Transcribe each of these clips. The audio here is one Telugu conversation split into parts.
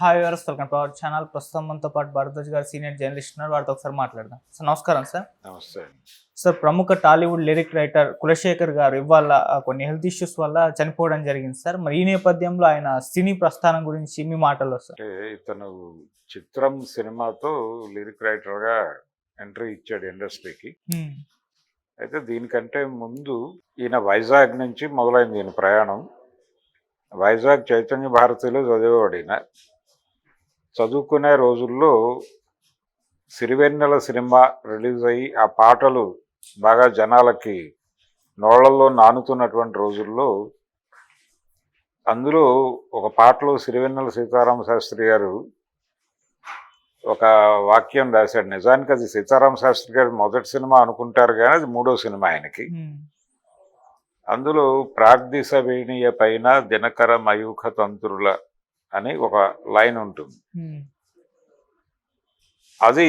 Hi viewers welcome to our channel ప్రస్తుతం మనతో పాటు భరద్వాజ్ గారు సీనియర్ జర్నలిస్ట్ ఉన్నారు. వారితో ఒకసారి మాట్లాడదాం. సార్ నమస్కారం సార్. నమస్తే. సార్ ప్రముఖ టాలీవుడ్ లిరిక్ రైటర్ కులశేఖర్ గారు ఇవాళ కొన్ని హెల్త్ ఇష్యూస్ వల్ల చనిపోవడం జరిగింది సార్. మరి ఈ నేపథ్యంలో ఆయన సినీ ప్రస్థానం గురించి మీ మాటల్లో సార్. ఇతను చిత్రం సినిమాతో లిరిక్ రైటర్గా ఎంట్రీ ఇచ్చాడు ఇండస్ట్రీకి అయితే దీనికంటే ముందు ఈయన వైజాగ్ నుంచి మొదలైంది ఈయన ప్రయాణం. వైజాగ్ చైతన్య భారతిలో చదివేవాడు ఈయన. చదువుకునే రోజుల్లో సిరివెన్నెల సినిమా రిలీజ్ అయ్యి ఆ పాటలు బాగా జనాలకి నోళ్ళలో నానుతున్నటువంటి రోజుల్లో అందులో ఒక పాటలో సిరివెన్నెల సీతారామ శాస్త్రి గారు ఒక వాక్యం రాశాడు. నిజానికి అది సీతారామ శాస్త్రి గారి మొదటి సినిమా అనుకుంటారు కానీ అది మూడో సినిమా ఆయనకి. అందులో ప్రాగ్దిశ వేణియ పైన దినకర మయూఖ తంత్రుల అని ఒక లైన్ ఉంటుంది. అది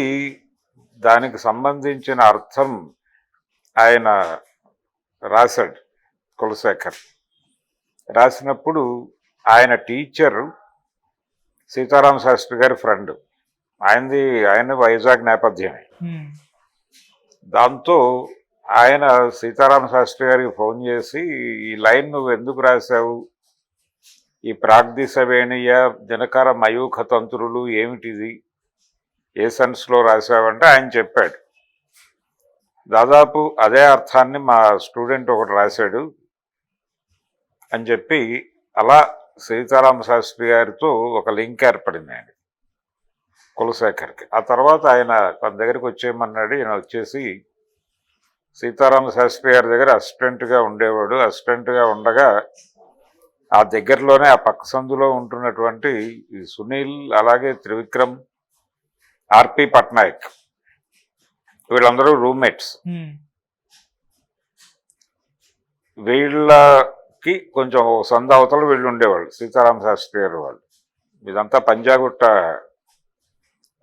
దానికి సంబంధించిన అర్థం ఆయన రాశాడు కులశేఖర్. రాసినప్పుడు ఆయన టీచర్ సీతారామ శాస్త్రి గారి ఫ్రెండ్ ఆయనది ఆయన వైజాగ్ నేపథ్యమే. దాంతో ఆయన సీతారామ శాస్త్రి గారికి ఫోన్ చేసి ఈ లైన్ నువ్వు ఎందుకు రాశావు? ఈ ప్రాగ్దిశ వేణియ దినకర మయూఖ తంత్రులు ఏమిటిది? ఏ సెన్స్లో రాశావంటే ఆయన చెప్పాడు. దాదాపు అదే అర్థాన్ని మా స్టూడెంట్ ఒకటి రాశాడు అని చెప్పి అలా సీతారామ శాస్త్రి గారితో ఒక లింక్ ఏర్పడింది ఆయన కులశేఖర్కి. ఆ తర్వాత ఆయన తన దగ్గరికి వచ్చేయమన్నాడు ఈయన వచ్చేసి సీతారామ శాస్త్రి గారి దగ్గర అసిస్టెంట్గా ఉండేవాడు. అసిస్టెంట్గా ఉండగా ఆ దగ్గరలోనే ఆ పక్క సందులో ఉంటున్నటువంటి ఈ సునీల్ అలాగే త్రివిక్రమ్ ఆర్పి పట్నాయక్ వీళ్ళందరూ రూమ్మేట్స్ వీళ్ళకి కొంచెం సంద అవతల వీళ్ళు ఉండేవాళ్ళు సీతారామ శాస్త్రి గారు వాళ్ళు. ఇదంతా పంజాగుట్ట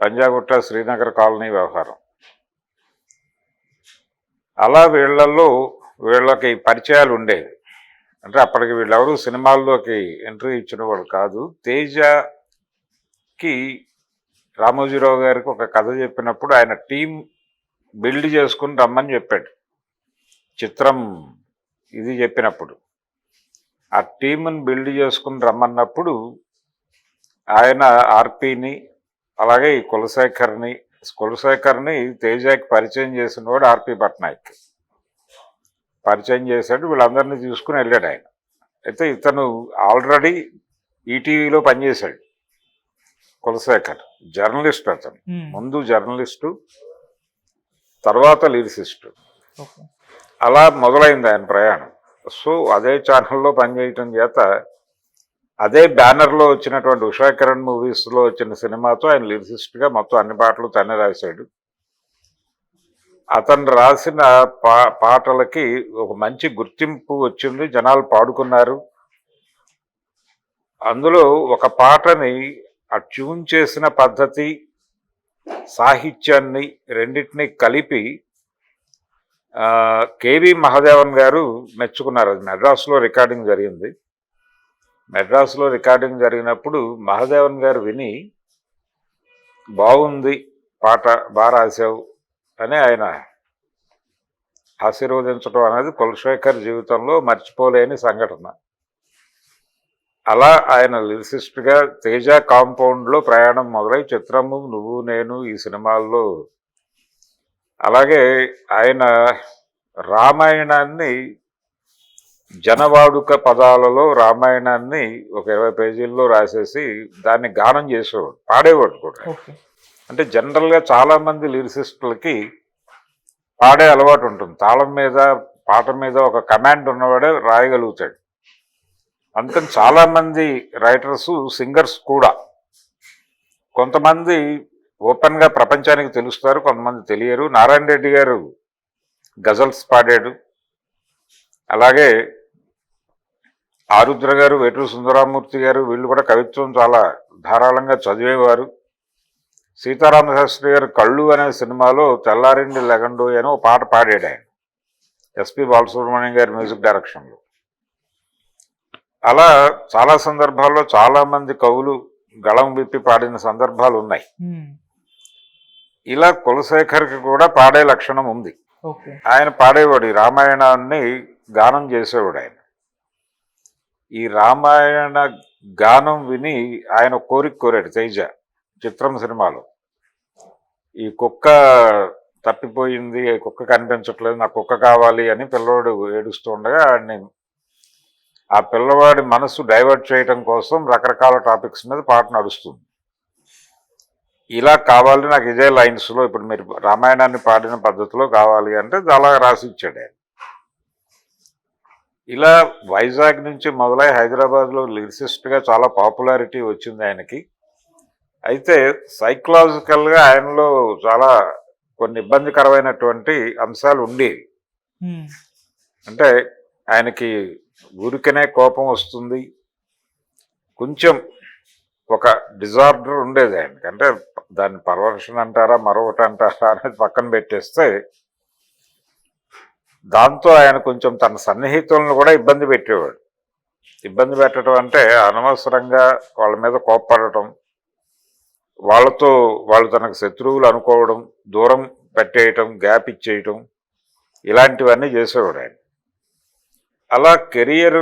పంజాగుట్ట శ్రీనగర్ కాలనీ వ్యవహారం. అలా వీళ్ళల్లో వీళ్ళకి పరిచయాలు ఉండేవి. అంటే అప్పటికి వీళ్ళెవరూ సినిమాల్లోకి ఎంట్రీ ఇచ్చిన వాళ్ళు కాదు. తేజకి రామోజీరావు గారికి ఒక కథ చెప్పినప్పుడు ఆయన టీం బిల్డ్ చేసుకుని రమ్మని చెప్పాడు. చిత్రం ఇది చెప్పినప్పుడు. ఆ టీంని బిల్డ్ చేసుకుని రమ్మన్నప్పుడు ఆయన ఆర్పిని అలాగే ఈ కులశేఖర్ని కులశేఖర్ని తేజాకి పరిచయం చేసిన వాడు ఆర్పి పట్నాయక్. పరిచయం చేశాడు వీళ్ళందరినీ తీసుకుని వెళ్ళాడు ఆయన. అయితే ఇతను ఆల్రెడీ ఈటీవీలో పనిచేశాడు కులశేఖర్ జర్నలిస్ట్ అతను. ఉమ్, ముందు జర్నలిస్టు తర్వాత లిరిసిస్టు. అలా మొదలైంది ఆయన ప్రయాణం. సో అదే ఛానల్లో పనిచేయటం చేత అదే బ్యానర్లో వచ్చినటువంటి ఉషా కిరణ్ మూవీస్లో వచ్చిన సినిమాతో ఆయన లిరిసిస్ట్గా మొత్తం అన్ని పాటలు తనే రాశాడు. అతను రాసిన పా పాటలకి ఒక మంచి గుర్తింపు వచ్చింది. జనాలు పాడుకున్నారు. అందులో ఒక పాటని ఆ ట్యూన్ చేసిన పద్ధతి సాహిత్యాన్ని రెండింటినీ కలిపి కేవి మహాదేవన్ గారు మెచ్చుకున్నారు. అది మెడ్రాస్లో రికార్డింగ్ జరిగింది. మెడ్రాస్లో రికార్డింగ్ జరిగినప్పుడు మహాదేవన్ గారు విని బాగుంది పాట బాగా రాశావు. అని ఆయన ఆశీర్వదించడం అనేది కులశేఖర్ జీవితంలో మర్చిపోలేని సంఘటన. అలా ఆయన లిరిసిస్ట్గా తేజ కాంపౌండ్లో ప్రయాణం మొదలై చిత్రము నువ్వు నేను ఈ సినిమాల్లో అలాగే ఆయన రామాయణాన్ని జనవాడుక పదాలలో రామాయణాన్ని ఒక ఇరవై పేజీల్లో రాసేసి దాన్ని గానం చేసేవాడు పాడేవాడు కూడా. అంటే జనరల్గా చాలామంది లిరిసిస్టులకి పాడే అలవాటు ఉంటుంది. తాళం మీద పాట మీద ఒక కమాండ్ ఉన్నవాడే రాయగలుగుతాడు. అందుకని చాలామంది రైటర్స్ సింగర్స్ కూడా కొంతమంది ఓపెన్గా ప్రపంచానికి తెలుస్తారు కొంతమంది తెలియరు. నారాయణ రెడ్డి గారు గజల్స్ పాడాడు. అలాగే ఆరుద్ర గారు వేటూరు సుందరామూర్తి గారు వీళ్ళు కూడా కవిత్వం చాలా ధారాళంగా చదివేవారు. సీతారామ శాస్త్రి గారు కళ్ళు అనే సినిమాలో తెల్లారిండి లెగండు అని ఒక పాట పాడాడు ఆయన. ఎస్పి బాలసుబ్రహ్మణ్యం గారి మ్యూజిక్ డైరెక్షన్లో. అలా చాలా సందర్భాల్లో చాలా మంది కవులు గళం విప్పి పాడిన సందర్భాలు ఉన్నాయి. ఇలా కులశేఖర్కి కూడా పాడే లక్షణం ఉంది. ఆయన పాడేవాడు ఈ రామాయణాన్ని గానం చేసేవాడు ఆయన. ఈ రామాయణ గానం విని ఆయన కోరిక కోరాడు తేజ చిత్రం సినిమాలో. ఈ కుక్క తప్పిపోయింది ఈ కుక్క కనిపించట్లేదు నాకు కుక్క కావాలి అని పిల్లవాడు ఏడుస్తూ ఉండగా ఆడిని ఆ పిల్లవాడి మనసు డైవర్ట్ చేయటం కోసం రకరకాల టాపిక్స్ మీద పాట నడుస్తుంది. ఇలా కావాలి నాకు ఇదే లైన్స్లో ఇప్పుడు మీరు రామాయణాన్ని పాడిన పద్ధతిలో కావాలి అంటే చాలా రాసి ఇచ్చాడు ఆయన. ఇలా వైజాగ్ నుంచి మొదలై హైదరాబాద్లో లిరిసిస్ట్గా చాలా పాపులారిటీ వచ్చింది ఆయనకి. అయితే సైకలాజికల్గా ఆయనలో చాలా కొన్ని ఇబ్బందికరమైనటువంటి అంశాలు ఉండేవి. అంటే ఆయనకి ఊరికనే కోపం వస్తుంది. కొంచెం ఒక డిజార్డర్ ఉండేది ఆయనకి. అంటే దాన్ని పర్వర్షన్ అంటారా మరొకటి అంటారా అనేది పక్కన పెట్టేస్తే దాంతో ఆయన కొంచెం తన సన్నిహితులను కూడా ఇబ్బంది పెట్టేవాడు. ఇబ్బంది పెట్టడం అంటే అనవసరంగా వాళ్ళ మీద కోప్పడటం వాళ్ళతో వాళ్ళు తనకు శత్రువులు అనుకోవడం దూరం పెట్టేయటం గ్యాప్ ఇచ్చేయటం ఇలాంటివన్నీ చేసేవాడు ఆయన. అలా కెరియర్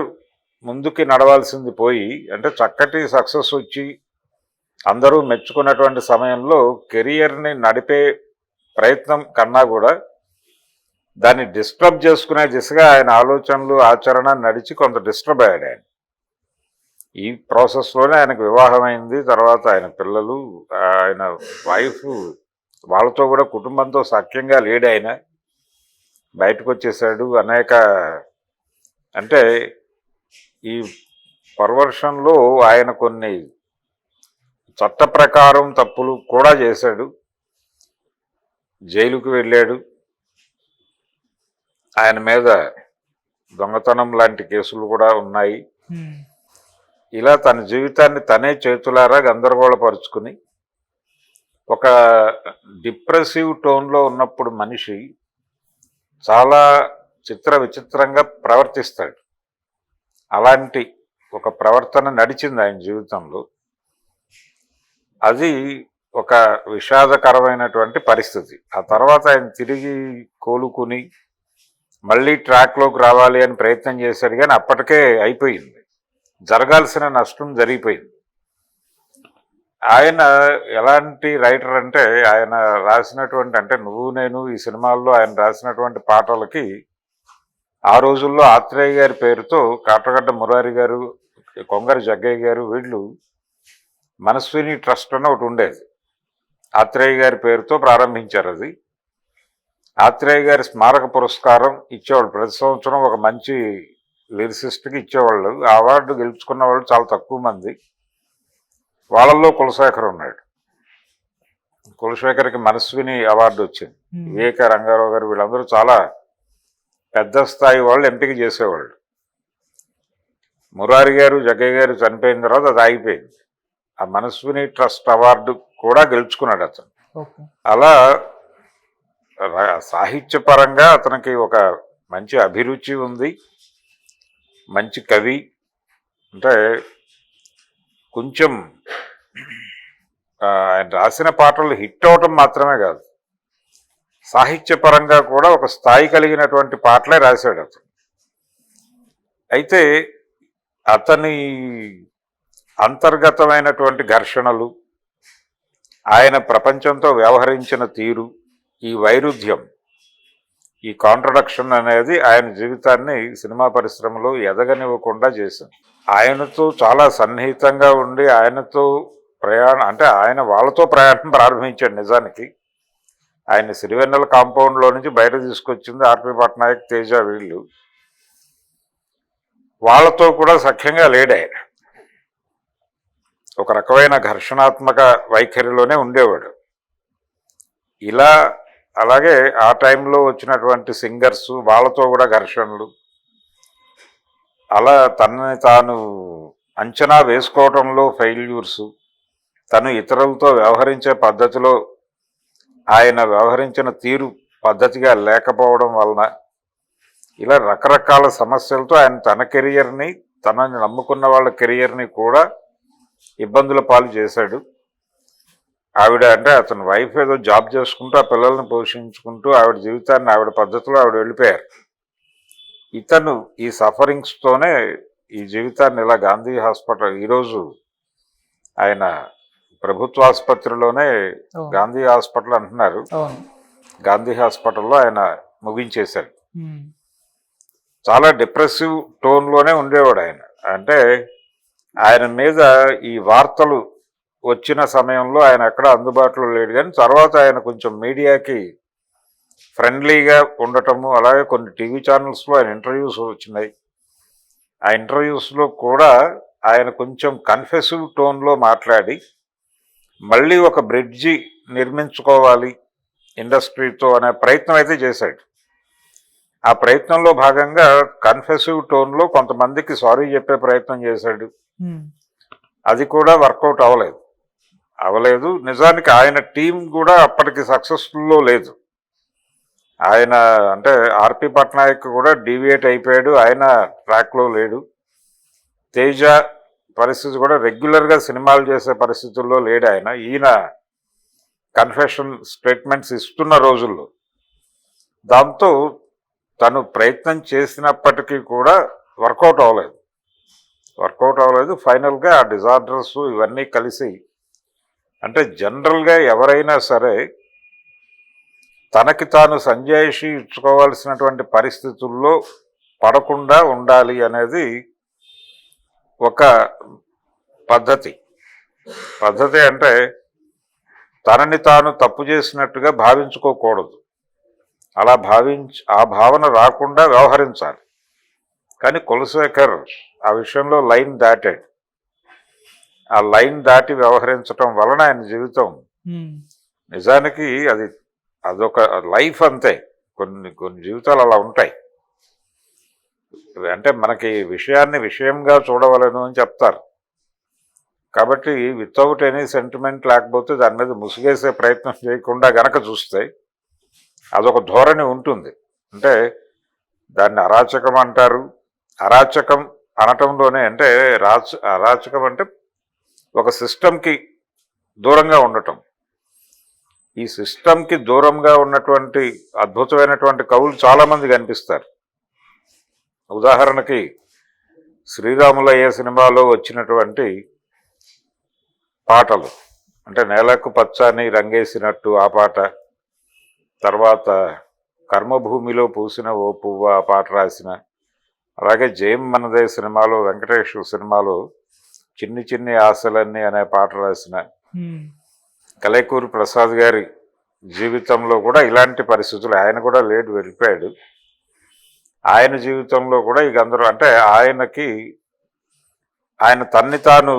ముందుకి నడవాల్సింది పోయి అంటే చక్కటి సక్సెస్ వచ్చి అందరూ మెచ్చుకున్నటువంటి సమయంలో కెరియర్ని నడిపే ప్రయత్నం కన్నా కూడా దాన్ని డిస్టర్బ్ చేసుకునే దిశగా ఆయన ఆలోచనలు ఆచరణ నడిచి కొంత డిస్టర్బ్ అయ్యాడు ఆయన. ఈ ప్రాసెస్లోనే ఆయనకు వివాహం అయింది తర్వాత ఆయన పిల్లలు ఆయన వైఫ్ వాళ్ళతో కూడా కుటుంబంతో సఖ్యంగా లేడు ఆయన బయటకు వచ్చేసాడు అనేక అంటే ఈ పర్వర్షన్లో ఆయన కొన్ని చట్ట ప్రకారం తప్పులు కూడా చేశాడు. జైలుకు వెళ్ళాడు. ఆయన మీద దొంగతనం లాంటి కేసులు కూడా ఉన్నాయి. ఇలా తన జీవితాన్ని తనే చేతులారా గందరగోళపరుచుకుని ఒక డిప్రెసివ్ టోన్లో ఉన్నప్పుడు మనిషి చాలా చిత్ర విచిత్రంగా ప్రవర్తిస్తాడు. అలాంటి ఒక ప్రవర్తన నడిచింది ఆయన జీవితంలో. అది ఒక విషాదకరమైనటువంటి పరిస్థితి. ఆ తర్వాత ఆయన తిరిగి కోలుకుని మళ్ళీ ట్రాక్లోకి రావాలి అని ప్రయత్నం చేశాడు కానీ అప్పటికే అయిపోయింది. జరగాల్సిన నష్టం జరిగిపోయింది. ఆయన ఎలాంటి రైటర్ అంటే ఆయన రాసినటువంటి అంటే నువ్వు నేను ఈ సినిమాల్లో ఆయన రాసినటువంటి పాటలకి ఆ రోజుల్లో ఆత్రేయ గారి పేరుతో కాటగడ్డ మురారి గారు కొంగరి జగ్గయ్య గారు వీళ్ళు మనస్విని ట్రస్ట్ అని ఒకటి ఉండేది. ఆత్రేయ గారి పేరుతో ప్రారంభించారు అది. ఆత్రేయ గారి స్మారక పురస్కారం ఇచ్చేవాళ్ళు. ప్రతి సంవత్సరం ఒక మంచి లిరిసిస్ట్కి ఇచ్చేవాళ్ళు ఆ అవార్డు గెలుచుకున్న వాళ్ళు చాలా తక్కువ మంది. వాళ్ళల్లో కులశేఖర్ ఉన్నాడు. కులశేఖర్కి మనస్విని అవార్డు వచ్చింది. వివేక రంగారావు గారు వీళ్ళందరూ చాలా పెద్ద స్థాయి వాళ్ళు ఎంపిక చేసేవాళ్ళు. మురారి గారు జగ్గయ్య గారు చనిపోయిన తర్వాత అది ఆగిపోయింది. ఆ మనస్విని ట్రస్ట్ అవార్డు కూడా గెలుచుకున్నాడు అతను. అలా సాహిత్యపరంగా అతనికి ఒక మంచి అభిరుచి ఉంది. మంచి కవి అంటే కొంచెం ఆయన రాసిన పాటలు హిట్ అవటం మాత్రమే కాదు. సాహిత్యపరంగా కూడా ఒక స్థాయి కలిగినటువంటి పాటలే రాశాడు అతను. అయితే అతని అంతర్గతమైనటువంటి ఘర్షణలు ఆయన ప్రపంచంతో వ్యవహరించిన తీరు ఈ వైరుధ్యం ఈ కాంట్రడక్షన్ అనేది ఆయన జీవితాన్ని సినిమా పరిశ్రమలో ఎదగనివ్వకుండా చేసింది. ఆయనతో చాలా సన్నిహితంగా ఉండి ఆయనతో ప్రయాణం అంటే ఆయన వాళ్ళతో ప్రయాణం ప్రారంభించాడు నిజానికి. ఆయన సిరివెన్నెల కాంపౌండ్లో నుంచి బయట తీసుకొచ్చింది ఆర్పి పట్నాయక్ తేజ వీళ్ళు. వాళ్ళతో కూడా సఖ్యంగా లేడు ఆయన. ఒక రకమైన ఘర్షణాత్మక వైఖరిలోనే ఉండేవాడు. ఇలా అలాగే ఆ టైంలో వచ్చినటువంటి సింగర్స్ వాళ్ళతో కూడా ఘర్షణలు. అలా తనని తాను అంచనా వేసుకోవటంలో ఫెయిల్యూర్స్. తను ఇతరులతో వ్యవహరించే పద్ధతిలో ఆయన వ్యవహరించిన తీరు పద్ధతిగా లేకపోవడం వలన ఇలా రకరకాల సమస్యలతో ఆయన తన కెరియర్ని తనని నమ్ముకున్న వాళ్ళ కెరియర్ని కూడా ఇబ్బందుల పాలు చేశాడు. ఆవిడ అంటే అతని వైఫ్ ఏదో జాబ్ చేసుకుంటూ ఆ పిల్లల్ని పోషించుకుంటూ ఆవిడ జీవితాన్ని ఆవిడ పద్ధతిలో ఆవిడ వెళ్ళిపోయారు. ఇతను ఈ సఫరింగ్స్తోనే ఈ జీవితాన్ని ఇలా గాంధీ హాస్పిటల్ ఈరోజు ఆయన ప్రభుత్వ ఆసుపత్రిలోనే. గాంధీ హాస్పిటల్ అంటున్నారు. గాంధీ హాస్పిటల్లో ఆయన ముగించేశారు. చాలా డిప్రెసివ్ టోన్లోనే ఉండేవాడు ఆయన. అంటే ఆయన మీద ఈ వార్తలు వచ్చిన సమయంలో ఆయన ఎక్కడ అందుబాటులో లేడు. కానీ తర్వాత ఆయన కొంచెం మీడియాకి ఫ్రెండ్లీగా ఉండటము అలాగే కొన్ని టీవీ ఛానల్స్లో ఆయన ఇంటర్వ్యూస్ వచ్చినాయి. ఆ ఇంటర్వ్యూస్లో కూడా ఆయన కొంచెం కన్ఫెసివ్ టోన్లో మాట్లాడి మళ్ళీ ఒక బ్రిడ్జి నిర్మించుకోవాలి ఇండస్ట్రీతో అనే ప్రయత్నం అయితే చేశాడు. ఆ ప్రయత్నంలో భాగంగా కన్ఫెసివ్ టోన్లో కొంతమందికి సారీ చెప్పే ప్రయత్నం చేశాడు. అది కూడా వర్కౌట్ అవ్వలేదు. అవ్వలేదు నిజానికి ఆయన టీం కూడా అప్పటికి సక్సెస్ఫుల్లో లేదు. ఆయన అంటే ఆర్పి పట్నాయక్ కూడా డీవియేట్ అయిపోయాడు. ఆయన ట్రాక్లో లేడు. తేజ పరిస్థితి కూడా రెగ్యులర్గా సినిమాలు చేసే పరిస్థితుల్లో లేడు ఆయన. ఈయన కన్ఫెషన్ స్టేట్మెంట్స్ ఇస్తున్న రోజుల్లో. దాంతో తను ప్రయత్నం చేసినప్పటికీ కూడా వర్కౌట్ అవ్వలేదు. వర్కౌట్ అవ్వలేదు. ఫైనల్గా ఆ డిజార్డర్స్ ఇవన్నీ కలిసి అంటే జనరల్గా ఎవరైనా సరే తనకి తాను సంజాయిషి ఇచ్చుకోవాల్సినటువంటి పరిస్థితుల్లో పడకుండా ఉండాలి అనేది ఒక పద్ధతి. పద్ధతి అంటే తనని తాను తప్పు చేసినట్టుగా భావించుకోకూడదు. అలా భావించి ఆ భావన రాకుండా వ్యవహరించాలి. కానీ కులశేఖర్ ఆ విషయంలో లైన్ దాటాడు. ఆ లైన్ దాటి వ్యవహరించటం వలన ఆయన జీవితం. నిజానికి అది అదొక లైఫ్ అంతే. కొన్ని కొన్ని జీవితాలు అలా ఉంటాయి. అంటే మనకి విషయాన్ని విషయంగా చూడవలను అని చెప్తారు. కాబట్టి వితౌట్ ఎనీ సెంటిమెంట్ లేకపోతే దాని మీద ముసుగేసే ప్రయత్నం చేయకుండా గనక చూస్తే అదొక ధోరణి ఉంటుంది. అంటే దాన్ని అరాచకం అంటారు. అరాచకం అనటంలోనే అంటే రాచ అరాచకం అంటే ఒక సిస్టమ్కి దూరంగా ఉండటం. ఈ సిస్టమ్కి దూరంగా ఉన్నటువంటి అద్భుతమైనటువంటి కవులు చాలామంది కనిపిస్తారు. ఉదాహరణకి శ్రీరాములయ్య సినిమాలో వచ్చినటువంటి పాటలు అంటే నేలకు పచ్చని రంగేసినట్టు ఆ పాట తర్వాత కర్మభూమిలో పూసిన ఓ పువ్వు ఆ పాట రాసిన అలాగే జయం మనదే సినిమాలో వెంకటేష్ సినిమాలో చిన్ని చిన్ని ఆశలన్నీ అనే పాట రాసిన. కలైకూరి ప్రసాద్ గారి జీవితంలో కూడా ఇలాంటి పరిస్థితులు ఆయన కూడా లేడు వెళ్ళిపోయాడు ఆయన జీవితంలో కూడా ఇక అందరూ అంటే ఆయనకి ఆయన తన్ని తాను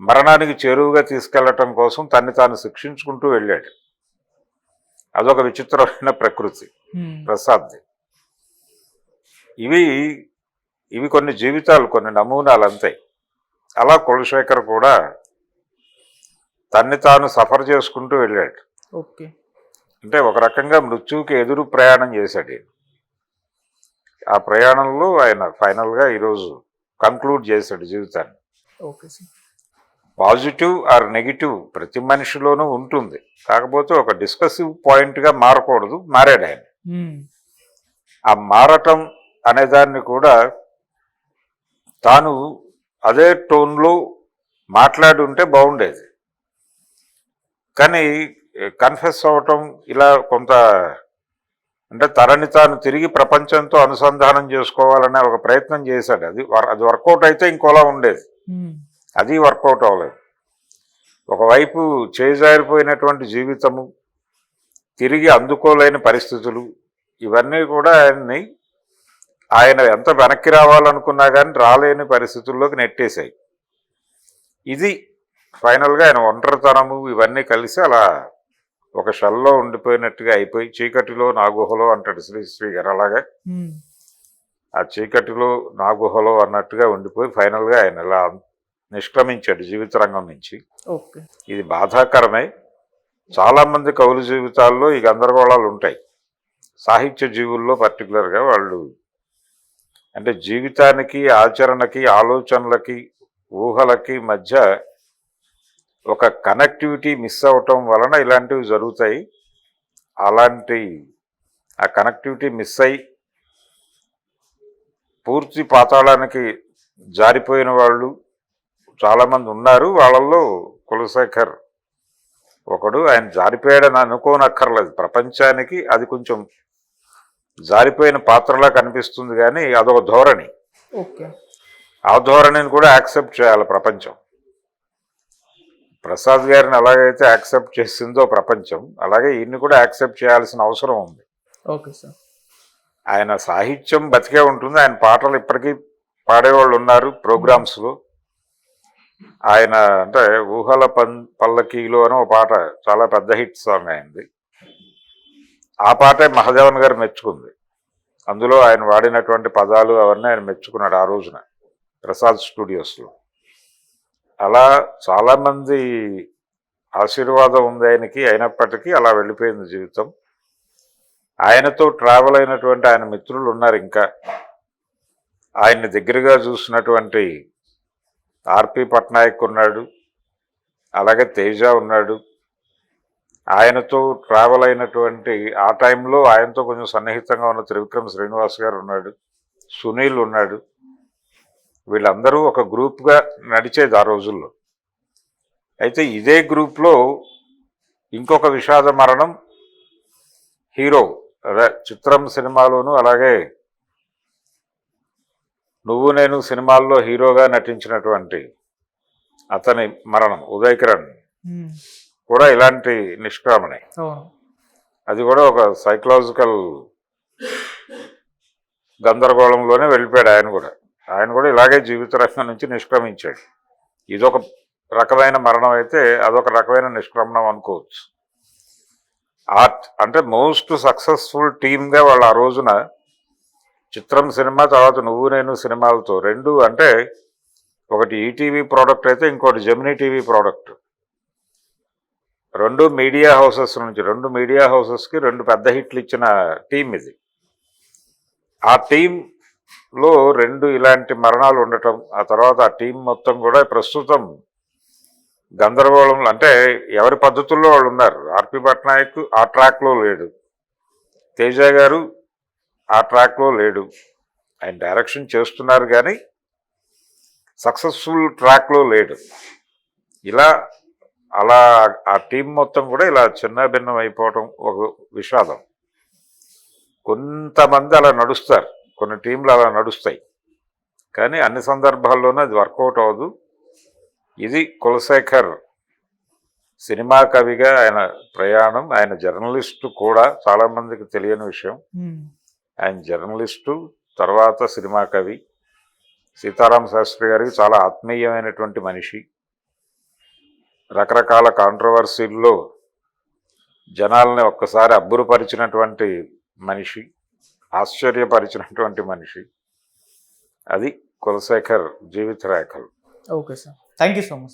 మరణానికి చేరువుగా తీసుకెళ్ళటం కోసం తన్ని తాను శిక్షించుకుంటూ వెళ్ళాడు అదొక విచిత్రమైన ప్రకృతి. ప్రసాద్ది ఇవి ఇవి కొన్ని జీవితాలు కొన్ని నమూనాలు అంతే అలా కులశేఖర్ కూడా తన్ని తాను సఫర్ చేసుకుంటూ వెళ్ళాడు. ఓకే. అంటే ఒక రకంగా మృత్యువుకి ఎదురు ప్రయాణం చేశాడు. ఆ ప్రయాణంలో ఆయన ఫైనల్గా ఈరోజు కంక్లూడ్ చేశాడు జీవితాన్ని. ఓకే పాజిటివ్ ఆర్ నెగిటివ్ ప్రతి మనిషిలోనూ ఉంటుంది. కాకపోతే ఒక డిస్కసివ్ పాయింట్గా మారకూడదు మారాడు ఆయన. ఆ మారటం అనే దాన్ని కూడా తాను అదే టోన్లో మాట్లాడి ఉంటే బాగుండేది. కానీ కన్ఫెస్ అవ్వటం ఇలా కొంత అంటే తనని తాను తిరిగి ప్రపంచంతో అనుసంధానం చేసుకోవాలనే ఒక ప్రయత్నం చేశాడు. అది అది వర్కౌట్ అయితే ఇంకోలా ఉండేది. అది వర్కౌట్ అవ్వలేదు. ఒకవైపు చేజారిపోయినటువంటి జీవితము తిరిగి అందుకోలేని పరిస్థితులు ఇవన్నీ కూడా ఆయన్ని ఆయన ఎంత వెనక్కి రావాలనుకున్నా కానీ రాలేని పరిస్థితుల్లోకి నెట్టేశాయి. ఇది ఫైనల్గా ఆయన ఒంటరితనము ఇవన్నీ కలిసి అలా ఒక షల్లో ఉండిపోయినట్టుగా అయిపోయి చీకటిలో నా గుహలో అంటాడు శ్రీ శ్రీ గారు అలాగా. ఆ చీకటిలో నా గుహలో అన్నట్టుగా ఉండిపోయి ఫైనల్గా ఆయన ఇలా నిష్క్రమించాడు జీవిత రంగం నుంచి. ఇది బాధాకరమే. చాలామంది కవుల జీవితాల్లో ఈ గందరగోళాలు ఉంటాయి. సాహిత్య జీవుల్లో పర్టికులర్గా వాళ్ళు అంటే జీవితానికి ఆచరణకి ఆలోచనలకి ఊహలకి మధ్య ఒక కనెక్టివిటీ మిస్ అవటం వలన ఇలాంటివి జరుగుతాయి. అలాంటి ఆ కనెక్టివిటీ మిస్ అయి పూర్తి పాతాళానికి జారిపోయిన వాళ్ళు చాలామంది ఉన్నారు. వాళ్ళల్లో కులశేఖర్ ఒకడు. ఆయన జారిపోయాడని అనుకోనక్కర్లేదు. ప్రపంచానికి అది కొంచెం జారిపోయిన పాత్రలా కనిపిస్తుంది కానీ అదొక ధోరణి. ఓకే. ఆ ధోరణిని కూడా యాక్సెప్ట్ చేయాలి ప్రపంచం. ప్రసాద్ గారిని ఎలాగైతే యాక్సెప్ట్ చేసిందో ప్రపంచం అలాగే ఈయన్ని కూడా యాక్సెప్ట్ చేయాల్సిన అవసరం ఉంది. Okay sir. ఆయన సాహిత్యం బతికే ఉంటుంది. ఆయన పాటలు ఇప్పటికీ పాడేవాళ్ళు ఉన్నారు ప్రోగ్రామ్స్లో. ఆయన అంటే ఊహల పల్లకీలో అని ఒక పాట చాలా పెద్ద హిట్ సాంగ్ అయింది ఆ పాటే మహాదేవన్ గారు మెచ్చుకుంది. అందులో ఆయన వాడినటువంటి పదాలు అవన్నీ ఆయన మెచ్చుకున్నాడు ఆ రోజున ప్రసాద్ స్టూడియోస్లో. అలా చాలామంది ఆశీర్వాదం ఉంది ఆయనకి అయినప్పటికీ అలా వెళ్ళిపోయింది జీవితం. ఆయనతో ట్రావెల్ అయినటువంటి ఆయన మిత్రులు ఉన్నారు ఇంకా. ఆయన్ని దగ్గరగా చూసినటువంటి ఆర్పి పట్నాయక్ ఉన్నాడు అలాగే తేజ ఉన్నాడు. ఆయనతో ట్రావెల్ అయినటువంటి ఆ టైంలో ఆయనతో కొంచెం సన్నిహితంగా ఉన్న త్రివిక్రమ్ శ్రీనివాస్ గారు ఉన్నాడు సునీల్ ఉన్నాడు. వీళ్ళందరూ ఒక గ్రూప్గా నడిచేది ఆ రోజుల్లో. అయితే ఇదే గ్రూప్లో ఇంకొక విషాద మరణం హీరో అదే చిత్రం సినిమాలోను అలాగే నువ్వు నేను సినిమాల్లో హీరోగా నటించినటువంటి అతని మరణం ఉదయ్ కిరణ్. కూడా ఇలాంటి నిష్క్రమణే. అది కూడా ఒక సైకలాజికల్ గందరగోళంలోనే వెళ్ళిపోయాడు ఆయన కూడా. ఆయన కూడా ఇలాగే జీవిత రంగం నుంచి నిష్క్రమించాడు. ఇదొక రకమైన మరణం అయితే అదొక రకమైన నిష్క్రమణం అనుకోవచ్చు. ఆర్ట్ అంటే మోస్ట్ సక్సెస్ఫుల్ టీమ్గా వాళ్ళు ఆ రోజున చిత్రం సినిమా తర్వాత నువ్వు నేను సినిమాలతో రెండు అంటే ఒకటి ఈటీవీ ప్రోడక్ట్ అయితే ఇంకోటి జెమినీ టీవీ ప్రోడక్ట్ రెండు మీడియా హౌసెస్ నుంచి రెండు మీడియా హౌసెస్కి రెండు పెద్ద హిట్లు ఇచ్చిన టీం ఇది. ఆ టీంలో రెండు ఇలాంటి మరణాలు ఉండటం ఆ తర్వాత ఆ టీం మొత్తం కూడా ప్రస్తుతం గందరగోళంలో అంటే ఎవరి పద్ధతుల్లో వాళ్ళు ఉన్నారు? ఆర్పి పట్నాయక్ ఆ ట్రాక్లో లేడు. తేజ గారు ఆ ట్రాక్లో లేడు. ఆయన డైరెక్షన్ చేస్తున్నారు కానీ సక్సెస్ఫుల్ ట్రాక్లో లేడు. ఇలా అలా ఆ టీం మొత్తం కూడా ఇలా చిన్న భిన్నం అయిపోవటం ఒక విషాదం. కొంతమంది అలా నడుస్తారు. కొన్ని టీంలు అలా నడుస్తాయి. కానీ అన్ని సందర్భాల్లోనూ అది వర్కౌట్ అవ్వదు. ఇది కులశేఖర్ సినిమా కవిగా ఆయన ప్రయాణం. ఆయన జర్నలిస్టు కూడా చాలామందికి తెలియని విషయం. ఆయన జర్నలిస్టు తర్వాత సినిమా కవి. సీతారాం శాస్త్రి గారికి చాలా ఆత్మీయమైనటువంటి మనిషి. రకరకాల కాంట్రవర్సీల్లో జనాల్ని ఒక్కసారి అబ్బురుపరిచినటువంటి మనిషి ఆశ్చర్యపరిచినటువంటి మనిషి అది కులశేఖర్ జీవిత రేఖలు okay sir. Thank you so much.